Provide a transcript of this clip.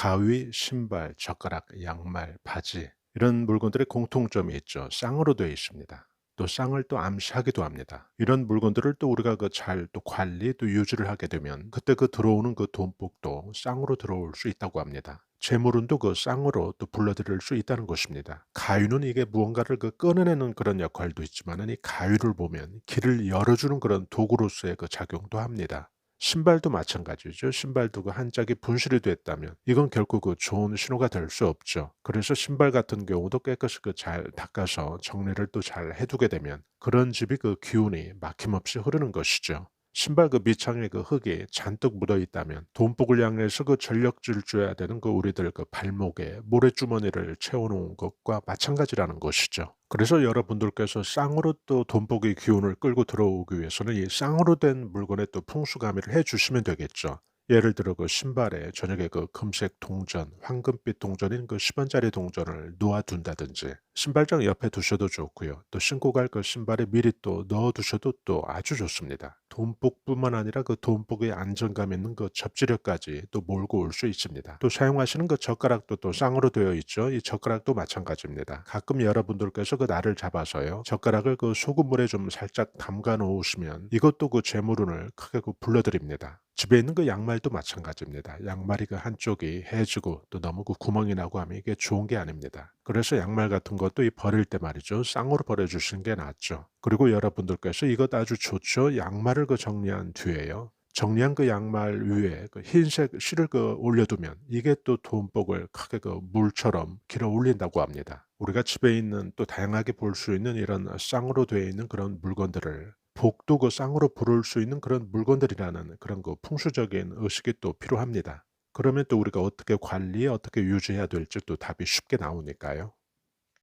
가위, 신발, 젓가락, 양말, 바지 이런 물건들의 공통점이 있죠. 쌍으로 되어 있습니다. 또 쌍을 또 암시하기도 합니다. 이런 물건들을 또 우리가 그 잘 또 관리 또 유지를 하게 되면 그때 그 들어오는 그 돈복도 쌍으로 들어올 수 있다고 합니다. 재물운도 그 쌍으로 또 불러들일 수 있다는 것입니다. 가위는 이게 무언가를 그 끊어내는 그런 역할도 있지만은 이 가위를 보면 길을 열어주는 그런 도구로서의 그 작용도 합니다. 신발도 마찬가지죠. 신발도 그한 짝이 분실이 됐다면 이건 결코 그 좋은 신호가 될 수 없죠. 그래서 신발 같은 경우도 깨끗이 그 잘 닦아서 정리를 또 잘 해두게 되면 그런 집이 그 기운이 막힘없이 흐르는 것이죠. 신발 그 밑창에 그 흙이 잔뜩 묻어 있다면 돈복을 향해서 그 전력질 줘야 되는 그 우리들 그 발목에 모래주머니를 채워놓은 것과 마찬가지라는 것이죠. 그래서 여러분들께서 쌍으로 또 돈복의 기운을 끌고 들어오기 위해서는 이 쌍으로 된 물건에 또 풍수가미를 해 주시면 되겠죠. 예를 들어 그 신발에 저녁에 그 금색 동전, 황금빛 동전인 그 10원짜리 동전을 놓아둔다든지 신발장 옆에 두셔도 좋고요. 또 신고 갈 그 신발에 미리 또 넣어두셔도 또 아주 좋습니다. 돈복뿐만 아니라 그 돈복의 안정감 있는 그 접지력까지 또 몰고 올 수 있습니다. 또 사용하시는 그 젓가락도 또 쌍으로 되어 있죠. 이 젓가락도 마찬가지입니다. 가끔 여러분들께서 그 날을 잡아서요. 젓가락을 그 소금물에 좀 살짝 담가 놓으시면 이것도 그 재물운을 크게 그 불러드립니다. 집에 있는 그 양말도 마찬가지입니다. 양말이 그 한쪽이 해지고 또 너무 그 구멍이 나고 하면 이게 좋은 게 아닙니다. 그래서 양말 같은 것도 이 버릴 때 말이죠. 쌍으로 버려주시는 게 낫죠. 그리고 여러분들께서 이것 아주 좋죠. 양말을 그 정리한 뒤에요. 정리한 그 양말 위에 그 흰색 실을 그 올려두면 이게 또 돈복을 크게 그 물처럼 길어 올린다고 합니다. 우리가 집에 있는 또 다양하게 볼 수 있는 이런 쌍으로 되어 있는 그런 물건들을 복도 그 쌍으로 부를 수 있는 그런 물건들이라는 그런 그 풍수적인 의식이 또 필요합니다. 그러면 또 우리가 어떻게 관리, 어떻게 유지해야 될지 또 답이 쉽게 나오니까요.